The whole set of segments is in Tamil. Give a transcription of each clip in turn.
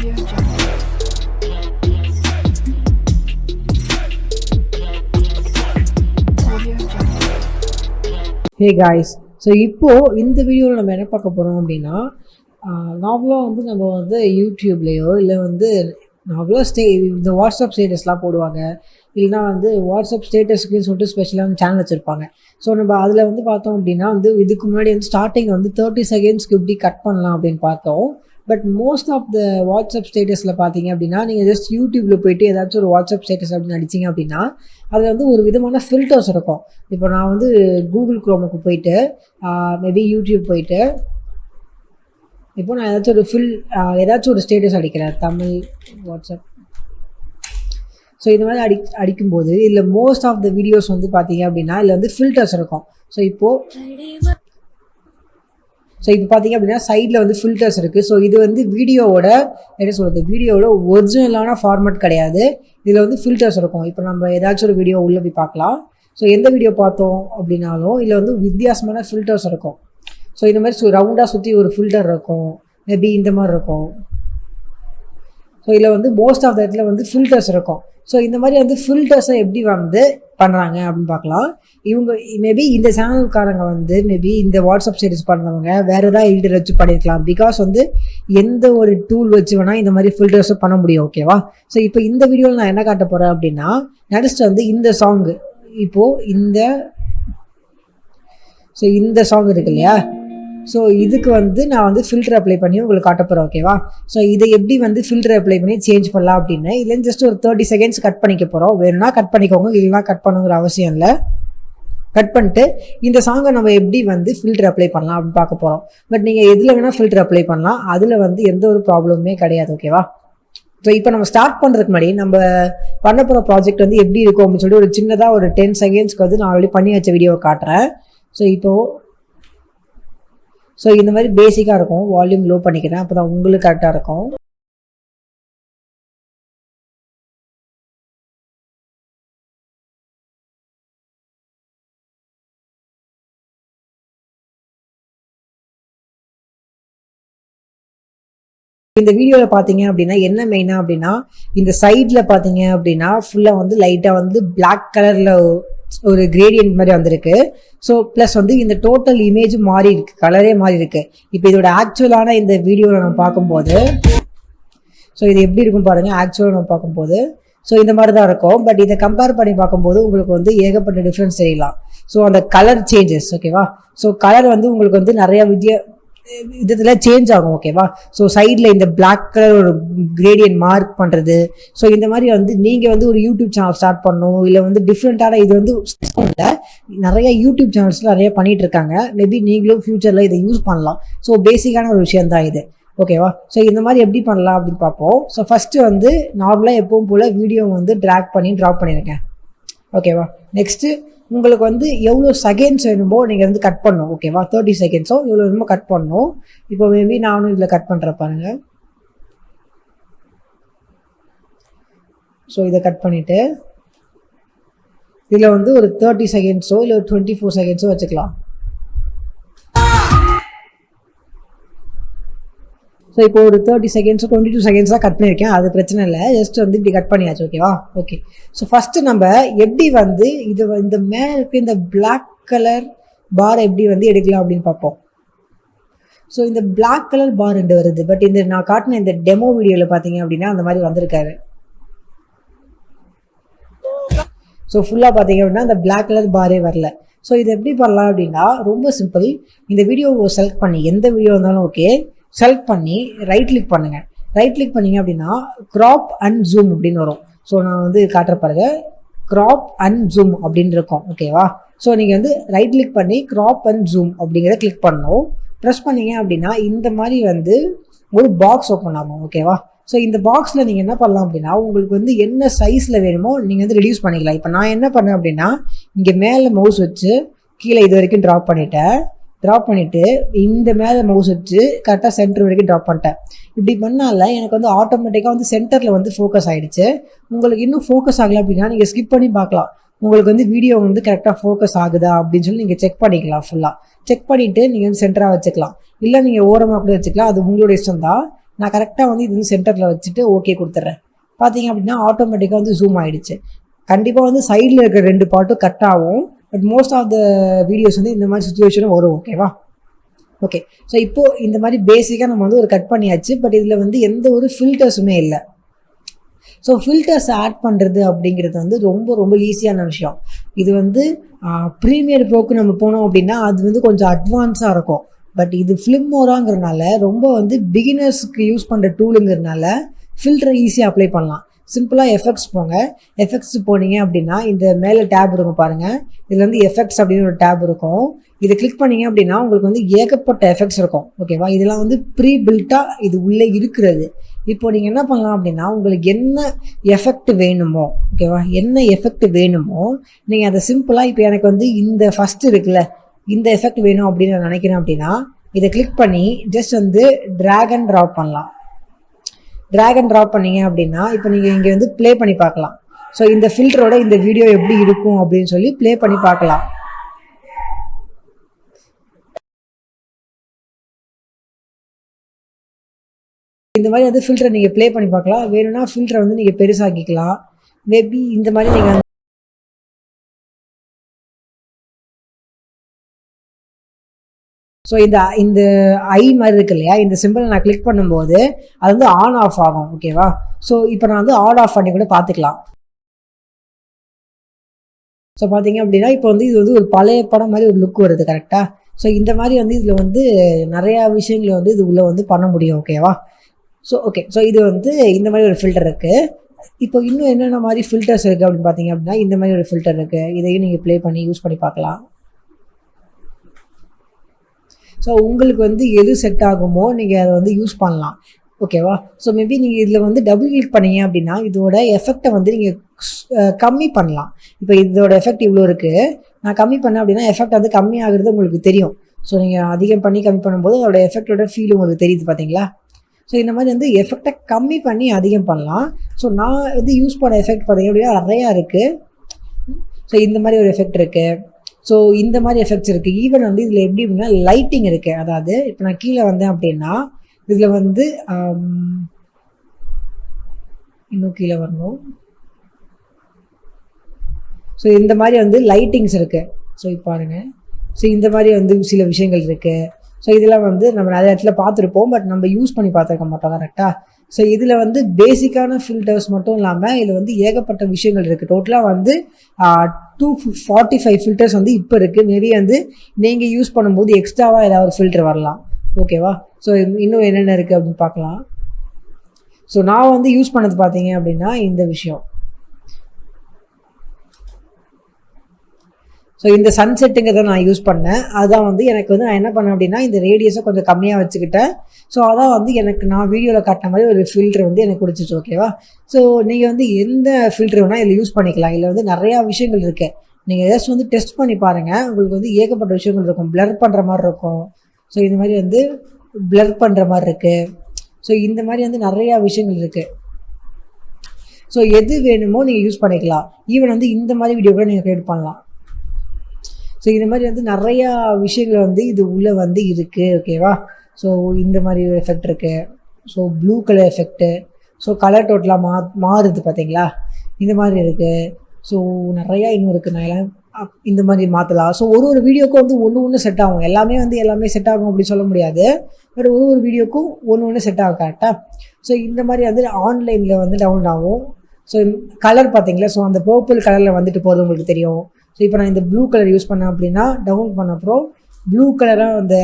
ஹே காய்ஸ் ஸோ இப்போ இந்த வீடியோவில் நம்ம என்ன பார்க்க போகிறோம் அப்படின்னா நார்மலாக வந்து நம்ம வந்து யூடியூப்லேயோ இல்லை வந்து நார்மலாக ஸ்டே இந்த வாட்ஸ்அப் ஸ்டேட்டஸ்லாம் போடுவாங்க. இல்லைனா வந்து வாட்ஸ்அப் ஸ்டேட்டஸ்க்குன்னு சொல்லிட்டு ஸ்பெஷலான சேனல் வச்சுருப்பாங்க. ஸோ நம்ம அதில் வந்து பார்த்தோம் அப்படின்னா வந்து இதுக்கு முன்னாடி வந்து ஸ்டார்டிங் வந்து தேர்ட்டி செகண்ட்ஸ்க்கு எப்படி கட் பண்ணலாம் அப்படின்னு பார்த்தோம். But most of the WhatsApp ஸ்டேட்டஸில் பார்த்தீங்க அப்படின்னா நீங்கள் ஜஸ்ட் யூடியூப்பில் போயிட்டு ஏதாச்சும் ஒரு வாட்ஸ்அப் ஸ்டேட்டஸ் அப்படின்னு அடிச்சிங்க அப்படின்னா அதில் வந்து ஒரு விதமான ஃபில்டர்ஸ் இருக்கும். இப்போ நான் வந்து கூகுள் குரோமுக்கு போயிட்டு மேபி யூடியூப் போயிட்டு இப்போ நான் ஏதாச்சும் ஒரு ஃபில் ஏதாச்சும் ஒரு ஸ்டேட்டஸ் அடிக்கிறேன். தமிழ் வாட்ஸ்அப் ஸோ இது மாதிரி அடி அடிக்கும்போது இதில் மோஸ்ட் ஆஃப் த வீடியோஸ் வந்து பார்த்தீங்க அப்படின்னா இதில் வந்து ஃபில்டர்ஸ் இருக்கும். ஸோ இப்போது ஸோ இப்போ பார்த்தீங்க அப்படின்னா சைடில் வந்து ஃபில்டர்ஸ் இருக்குது ஸோ இது வந்து வீடியோவோட என்ன சொல்கிறது வீடியோவோட ஒரிஜினலான ஃபார்மேட் கிடையாது. இதில் வந்து ஃபில்டர்ஸ் இருக்கும். இப்போ நம்ம ஏதாச்சும் ஒரு வீடியோ உள்ளே போய் பார்க்கலாம். ஸோ எந்த வீடியோ பார்த்தோம் அப்படின்னாலும் இதில் வந்து வித்தியாசமான ஃபில்டர்ஸ் இருக்கும். ஸோ இந்த மாதிரி ரவுண்டாக சுற்றி ஒரு ஃபில்டர் இருக்கும். மேபி இந்த மாதிரி இருக்கும். ஸோ இதில் வந்து மோஸ்ட் ஆஃப் த இடத்துல வந்து ஃபில்டர்ஸ் இருக்கும். ஸோ இந்த மாதிரி வந்து ஃபில்டர்ஸை எப்படி வந்து பண்ணுறாங்க அப்படின்னு பார்க்கலாம். இவங்க மேபி இந்த சேனல்காரங்க வந்து மேபி இந்த வாட்ஸ்அப் ஸ்டேட்டஸ் பண்ணுறவங்க வேறு ஏதாவது எடிட்டர் வச்சு பண்ணியிருக்கலாம் பிகாஸ் வந்து எந்த ஒரு டூல் வச்சு வேணால் இந்த மாதிரி ஃபில்டர்ஸும் பண்ண முடியும் ஓகேவா ஸோ இப்போ இந்த வீடியோவில் நான் என்ன காட்ட போகிறேன் அப்படின்னா நெக்ஸ்ட் வந்து இந்த சாங்கு இப்போது இந்த ஸோ இந்த சாங் இருக்கு இல்லையா? ஸோ இதுக்கு வந்து நான் வந்து ஃபில்டர் அப்ளை பண்ணி உங்களுக்கு காட்ட போகிறேன் ஓகேவா ஸோ இதை எப்படி வந்து ஃபில்டர் அப்ளை பண்ணி சேஞ்ச் பண்ணலாம் அப்படின்னு இதுலேருந்து ஜஸ்ட் ஒரு தேர்ட்டி செகண்ட்ஸ் கட் பண்ணிக்க போகிறோம் வேணும்னா கட் பண்ணிக்கோங்க இல்லைனா கட் பண்ணுங்கிற அவசியம் இல்லை. கட் பண்ணிட்டு இந்த சாங்கை நம்ம எப்படி வந்து ஃபில்டர் அப்ளை பண்ணலாம் அப்படின்னு பார்க்க போகிறோம் பட் நீங்கள் எதில் வேணால் ஃபில்டர் அப்ளை பண்ணலாம். அதில் வந்து எந்த ஒரு ப்ராப்ளமுமே கிடையாது ஓகேவா ஸோ இப்போ நம்ம ஸ்டார்ட் பண்ணுறதுக்கு முன்னாடி நம்ம பண்ண போகிற ப்ராஜெக்ட் வந்து எப்படி இருக்கும் அப்படின்னு சொல்லி ஒரு சின்னதாக ஒரு டென் செகண்ட்ஸ்க்கு வந்து நான் ஆல்ரெடி பண்ணி வச்ச வீடியோவை காட்டுறேன். ஸோ இப்போது ஸோ இந்த மாதிரி பேசிக்காக இருக்கும். வால்யூம் லோ பண்ணிக்கிறேன். அப்போ தான் உங்களுக்கு கரெக்டாக இருக்கும். இந்த வீடியோவில் பார்த்தீங்க அப்படின்னா என்ன மெயினாக அப்படின்னா இந்த சைடில் பார்த்தீங்க அப்படின்னா ஃபுல்லாக வந்து லைட்டாக வந்து பிளாக் கலரில் ஒரு கிரேடியன்ட் மாதிரி வந்திருக்கு. ஸோ ப்ளஸ் வந்து இந்த டோட்டல் இமேஜ் மாறி இருக்கு கலரே மாறி இருக்கு. இப்போ இதோட ஆக்சுவலான இந்த வீடியோவில் நம்ம பார்க்கும்போது ஸோ இது எப்படி இருக்கும் பாருங்கள் ஆக்சுவலாக நம்ம பார்க்கும்போது. ஸோ இந்த மாதிரி தான் இருக்கும். பட் இதை கம்பேர் பண்ணி பார்க்கும்போது உங்களுக்கு வந்து ஏகப்பட்ட டிஃப்ரென்ஸ் தெரியலாம். ஸோ அந்த கலர் சேஞ்சஸ் ஓகேவா ஸோ கலர் வந்து உங்களுக்கு வந்து நிறைய வித்திய விதத்தில் சேஞ்ச் ஆகும் ஓகேவா ஸோ சைடில் இந்த பிளாக் கலர் ஒரு கிரேடியன் மார்க் பண்ணுறது ஸோ இந்த மாதிரி வந்து நீங்கள் வந்து ஒரு யூடியூப் சேனல் ஸ்டார்ட் பண்ணணும் இல்லை வந்து டிஃப்ரெண்ட்டான இது வந்து இல்லை நிறைய யூடியூப் சேனல்ஸில் நிறைய பண்ணிட்டு இருக்காங்க. மேபி நீங்களும் ஃப்யூச்சரில் இதை யூஸ் பண்ணலாம். ஸோ பேசிக்கான ஒரு விஷயம் தான் இது. ஓகேவா ஸோ இந்த மாதிரி எப்படி பண்ணலாம் அப்படின்னு பார்ப்போம். ஸோ ஃபஸ்ட்டு வந்து நார்மலாக எப்பவும் போல் வீடியோ வந்து ட்ராக் பண்ணி ட்ராப் பண்ணியிருக்கேன் ஓகேவா நெக்ஸ்ட்டு உங்களுக்கு வந்து எவ்வளோ செகண்ட்ஸ் வேணுமோ நீங்கள் வந்து கட் பண்ணணும் ஓகேவா தேர்ட்டி செகண்ட்ஸோ எவ்வளோ வேணுமோ கட் பண்ணணும். இப்போ மேபி நானும் இதில் கட் பண்ணுறேன் பாருங்க. ஸோ இதை கட் பண்ணிவிட்டு இதில் வந்து ஒரு தேர்ட்டி செகண்ட்ஸோ இல்லை ஒரு டுவெண்ட்டி ஃபோர் செகண்ட்ஸோ வச்சுக்கலாம். ஸோ இப்போ ஒரு thirty seconds twenty two seconds தான் கட் பண்ணியிருக்கேன். அது பிரச்சனை இல்லை. ஜஸ்ட் வந்து இப்படி கட் பண்ணியாச்சு ஓகேவா ஓகே ஸோ ஃபஸ்ட்டு நம்ம எப்படி வந்து இது இந்த மேலே இருக்க இந்த பிளாக் கலர் பார் எப்படி வந்து எடுக்கலாம் அப்படின்னு பார்ப்போம். ஸோ இந்த பிளாக் கலர் பார் ரெண்டு வருது. பட் இந்த நான் காட்டின இந்த டெமோ வீடியோவில் பார்த்தீங்க அப்படின்னா அந்த மாதிரி வந்திருக்காரு. ஸோ ஃபுல்லாக பார்த்தீங்க அப்படின்னா அந்த பிளாக் கலர் பாரே வரல. ஸோ இது எப்படி பண்ணலாம் அப்படின்னா ரொம்ப சிம்பிள் இந்த வீடியோவை செலக்ட் பண்ணி எந்த வீடியோ இருந்தாலும் ஓகே செலக்ட் பண்ணி ரைட் கிளிக் பண்ணுங்கள் ரைட் கிளிக் பண்ணீங்க அப்படின்னா க்ராப் அண்ட் ஜூம் அப்படின்னு வரும். ஸோ நான் வந்து காட்டுற பாருங்க. க்ராப் அண்ட் ஜூம் அப்படின்னு இருக்கும். ஓகேவா ஸோ நீங்கள் வந்து ரைட் கிளிக் பண்ணி க்ராப் அண்ட் ஜூம் அப்படிங்கிறத கிளிக் பண்ணணும். ப்ரெஸ் பண்ணீங்க அப்படின்னா இந்த மாதிரி வந்து ஒரு பாக்ஸ் ஓப்பன் ஆகும். ஓகேவா ஸோ இந்த பாக்ஸில் நீங்கள் என்ன பண்ணலாம் அப்படின்னா உங்களுக்கு வந்து என்ன சைஸில் வேணுமோ நீங்கள் வந்து ரிடியூஸ் பண்ணிக்கலாம். இப்போ நான் என்ன பண்ணேன் அப்படின்னா இங்கே மேலே மவுஸ் வச்சு கீழே இது வரைக்கும் ட்ராப் பண்ணிட்டேன். ட்ராப் பண்ணிவிட்டு இந்த மேலே மவுஸ் வச்சு கரெக்டாக சென்டர் வரைக்கும் ட்ராப் பண்ணிட்டேன். இப்படி பண்ணால எனக்கு வந்து ஆட்டோமேட்டிக்காக வந்து சென்டரில் வந்து ஃபோக்கஸ் ஆகிடுச்சு உங்களுக்கு இன்னும் ஃபோக்கஸ் ஆகலை அப்படின்னா நீங்கள் ஸ்கிப் பண்ணி பார்க்கலாம். உங்களுக்கு வந்து வீடியோ வந்து கரெக்டாக ஃபோக்கஸ் ஆகுதா அப்படின்னு சொல்லி நீங்கள் செக் பண்ணிக்கலாம் ஃபுல்லாக செக் பண்ணிவிட்டு நீங்கள் வந்து சென்டராக வச்சுக்கலாம். இல்லை நீங்கள் ஓரமாக கூட வச்சுக்கலாம். அது உங்களோட இஷ்டம் தான் நான் கரெக்டாக வந்து இது வந்து சென்டரில் வச்சுட்டு ஓகே கொடுத்துட்றேன் பார்த்தீங்க அப்படின்னா ஆட்டோமேட்டிக்காக வந்து ஜூம் ஆகிடுச்சு கண்டிப்பாக வந்து சைடில் இருக்கிற ரெண்டு பாட்டும் கட் ஆகும் but most of the videos வந்து இந்த மாதிரி சுச்சுவேஷனும் வரும் ஓகேவா ஓகே ஸோ இப்போது இந்த மாதிரி பேசிக்காக நம்ம வந்து ஒரு கட் பண்ணியாச்சு. பட் இதில் வந்து எந்த ஒரு ஃபில்டர்ஸுமே இல்லை. ஸோ ஃபில்டர்ஸ் ஆட் பண்ணுறது அப்படிங்கிறது வந்து ரொம்ப ரொம்ப ஈஸியான விஷயம். இது வந்து ப்ரீமியர் ப்ரோக்கு நம்ம போனோம் அப்படின்னா அது வந்து கொஞ்சம் அட்வான்ஸாக இருக்கும். பட் இது ஃபிலிமோராங்கிறனால ரொம்ப வந்து பிகினர்ஸ்க்கு யூஸ் பண்ணுற டூலுங்கிறதுனால ஃபில்டரை ஈஸியாக அப்ளை பண்ணலாம். சிம்பிளாக எஃபெக்ட்ஸ் போங்க. எஃபெக்ட்ஸ் போனீங்க அப்படின்னா இந்த மேலே டேப் இருக்கும் பாருங்கள் இதில் வந்து எஃபெக்ட்ஸ் அப்படின்னு ஒரு டேப் இருக்கும். இதை கிளிக் பண்ணீங்க அப்படின்னா உங்களுக்கு வந்து ஏகப்பட்ட எஃபெக்ட்ஸ் இருக்கும். ஓகேவா இதெல்லாம் வந்து ப்ரீ பில்ட்டாக இது உள்ளே இருக்கிறது. இப்போ நீங்கள் என்ன பண்ணலாம் அப்படின்னா உங்களுக்கு என்ன எஃபெக்ட் வேணுமோ ஓகேவா என்ன எஃபெக்ட் வேணுமோ நீங்கள் அதை சிம்பிளாக இப்போ எனக்கு வந்து இந்த ஃபஸ்ட் இருக்குல்ல இந்த எஃபெக்ட் வேணும் அப்படின்னு நான் நினைக்கிறேன் அப்படின்னா இதை கிளிக் பண்ணி ஜஸ்ட் வந்து ட்ராக் அண்ட் ட்ராப் பண்ணலாம். ட்ராக் அண்ட் ட்ராப் பண்ணீங்க அப்படின்னா இப்போ நீங்கள் இங்கே வந்து ப்ளே பண்ணி பார்க்கலாம். ஸோ இந்த ஃபில்டரோட இந்த வீடியோ எப்படி இருக்கும் அப்படின்னு சொல்லி ப்ளே பண்ணி பார்க்கலாம். இந்த மாதிரி வந்து ஃபில்டரை நீங்கள் ப்ளே பண்ணி பார்க்கலாம். வேணும்னா ஃபில்டரை வந்து நீங்கள் பெருசாக்கிக்கலாம். மேபி இந்த மாதிரி நீங்கள் ஸோ இந்த இந்த ஐ மாதிரி இருக்கு இல்லையா? இந்த சிம்பிள் நான் கிளிக் பண்ணும்போது அது வந்து ஆன் ஆஃப் ஆகும் ஓகேவா ஸோ இப்போ நான் வந்து ஆன் ஆஃப் பண்ணி கூட பார்த்துக்கலாம். ஸோ பார்த்தீங்க அப்படின்னா இப்போ வந்து இது வந்து ஒரு பழைய படம் மாதிரி ஒரு லுக் வருது கரெக்டாக ஸோ இந்த மாதிரி வந்து இதில் வந்து நிறையா விஷயங்களை வந்து இது உள்ளே வந்து பண்ண முடியும் ஓகேவா ஸோ ஓகே ஸோ இது வந்து இந்த மாதிரி ஒரு ஃபில்டர் இருக்குது இப்போ இன்னும் என்னென்ன மாதிரி ஃபில்டர்ஸ் இருக்குது அப்படின்னு பார்த்தீங்க அப்படின்னா இந்த மாதிரி ஒரு ஃபில்டர் இருக்குது இதையும் நீங்கள் ப்ளே பண்ணி யூஸ் பண்ணி பார்க்கலாம். ஸோ உங்களுக்கு வந்து எது செட் ஆகுமோ நீங்கள் அதை வந்து யூஸ் பண்ணலாம். ஓகேவா ஸோ மேபி நீங்கள் இதில் வந்து டபுள் கிளிக் பண்ணீங்க அப்படின்னா இதோட எஃபெக்டை வந்து நீங்கள் கம்மி பண்ணலாம். இப்போ இதோட எஃபெக்ட் இவ்வளோ இருக்குது நான் கம்மி பண்ணேன் அப்படின்னா எஃபெக்ட் வந்து கம்மி ஆகுறது உங்களுக்கு தெரியும். ஸோ நீங்கள் அதிகம் பண்ணி கம்மி பண்ணும்போது அதோட எஃபெக்டோட ஃபீல் உங்களுக்கு தெரியுது பார்த்தீங்களா ஸோ இந்த மாதிரி வந்து எஃபெக்டை கம்மி பண்ணி அதிகம் பண்ணலாம். ஸோ நான் வந்து யூஸ் பண்ண எஃபெக்ட் பார்த்தீங்க அப்படின்னா நிறையா இருக்குது ஸோ இந்த மாதிரி ஒரு எஃபெக்ட் இருக்குது ஸோ இந்த மாதிரி எஃபெக்ட்ஸ் இருக்குது ஈவன் வந்து இதில் எப்படி அப்படின்னா லைட்டிங் இருக்குது அதாவது இப்போ நான் கீழே வந்தேன் அப்படின்னா இதில் வந்து um, இன்னும் கீழே வரணும். ஸோ இந்த மாதிரி வந்து லைட்டிங்ஸ் இருக்குது ஸோ இப்போ பாருங்க. ஸோ இந்த மாதிரி வந்து சில விஷயங்கள் இருக்குது ஸோ இதெல்லாம் வந்து நம்ம நிறைய இடத்துல பார்த்துருப்போம் பட் நம்ம யூஸ் பண்ணி பார்த்துருக்க மாட்டோம் கரெக்டாக ஸோ இதில் வந்து பேசிக்கான ஃபில்டர்ஸ் மட்டும் இல்லாமல் இதில் வந்து ஏகப்பட்ட விஷயங்கள் இருக்குது டோட்டலாக வந்து டூ ஃபார்ட்டி ஃபைவ் ஃபில்டர்ஸ் வந்து இப்போ இருக்குது மேபி வந்து நீங்கள் யூஸ் பண்ணும்போது எக்ஸ்ட்ராவாக ஏதாவது ஒரு ஃபில்டர் வரலாம். ஓகேவா ஸோ இன்னும் என்னென்ன இருக்குது அப்படின்னு பார்க்கலாம். ஸோ நான் வந்து யூஸ் பண்ணது பார்த்தீங்க அப்படின்னா இந்த விஷயம். ஸோ இந்த சன்செட்டுங்கிறத நான் யூஸ் பண்ணேன். அதுதான் வந்து எனக்கு வந்து நான் என்ன பண்ணேன் அப்படின்னா இந்த ரேடியஸை கொஞ்சம் கம்மியாக வச்சுக்கிட்டேன். ஸோ அதான் வந்து எனக்கு நான் வீடியோவில் காட்டின மாதிரி ஒரு ஃபில்ட்ரு வந்து எனக்கு கொடுத்துச்சு ஓகேவா ஸோ நீங்கள் வந்து எந்த ஃபில்ட்ரு வேணால் இதில் யூஸ் பண்ணிக்கலாம். இதில் வந்து நிறையா விஷயங்கள் இருக்குது நீங்கள் ஏதாச்சும் வந்து டெஸ்ட் பண்ணி பாருங்கள் உங்களுக்கு வந்து ஏகப்பட்ட விஷயங்கள் இருக்கும். பிளர் பண்ணுற மாதிரி இருக்கும். ஸோ இந்த மாதிரி வந்து பிளர் பண்ணுற மாதிரி இருக்குது ஸோ இந்த மாதிரி வந்து நிறையா விஷயங்கள் இருக்குது ஸோ எது வேணுமோ நீங்கள் யூஸ் பண்ணிக்கலாம். ஈவன் வந்து இந்த மாதிரி வீடியோ கூட நீங்கள் க்ரியேட் பண்ணலாம். ஸோ இந்த மாதிரி வந்து நிறையா விஷயங்கள் வந்து இது உள்ளே வந்து இருக்குது ஓகேவா ஸோ இந்த மாதிரி எஃபெக்ட் இருக்குது so blue colour effect so colour டோட்டலாக மா மாறுது பார்த்தீங்களா இந்த மாதிரி இருக்குது ஸோ நிறையா இன்னும் இருக்குது நான் எல்லாம் அப்- இந்த மாதிரி மாற்றலாம் ஸோ ஒரு ஒரு வீடியோக்கும் வந்து ஒன்று ஒன்று செட் ஆகும். எல்லாமே வந்து எல்லாமே செட் ஆகும் அப்படின்னு சொல்ல முடியாது. பட் ஒரு ஒரு வீடியோக்கும் ஒன்று ஒன்று செட் ஆகும் கரெக்டாக ஸோ இந்த மாதிரி வந்து ஆன்லைனில் வந்து டவுன்லோட் ஆகும். ஸோ கலர் பார்த்தீங்களா ஸோ அந்த பர்பிள் கலரில் வந்துட்டு போகிறது உங்களுக்கு தெரியும். ஸோ இப்போ நான் இந்த ப்ளூ கலர் யூஸ் பண்ணேன் அப்படின்னா டவுன்லோட் பண்ண அப்புறம் ப்ளூ கலராக அந்த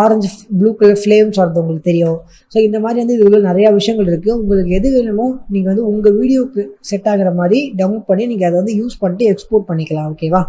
ஆரஞ்சு ப்ளூ கலர் ஃப்ளேம்ஸ் வரது உங்களுக்கு தெரியும். ஸோ இந்த மாதிரி வந்து இது உள்ள நிறையா விஷயங்கள் இருக்குது உங்களுக்கு எது வேணுமோ நீங்கள் வந்து உங்கள் வீடியோக்கு செட் ஆகிற மாதிரி டவுன் பண்ணி நீங்கள் அதை வந்து யூஸ் பண்ணிட்டு எக்ஸ்போர்ட் பண்ணிக்கலாம் ஓகேவா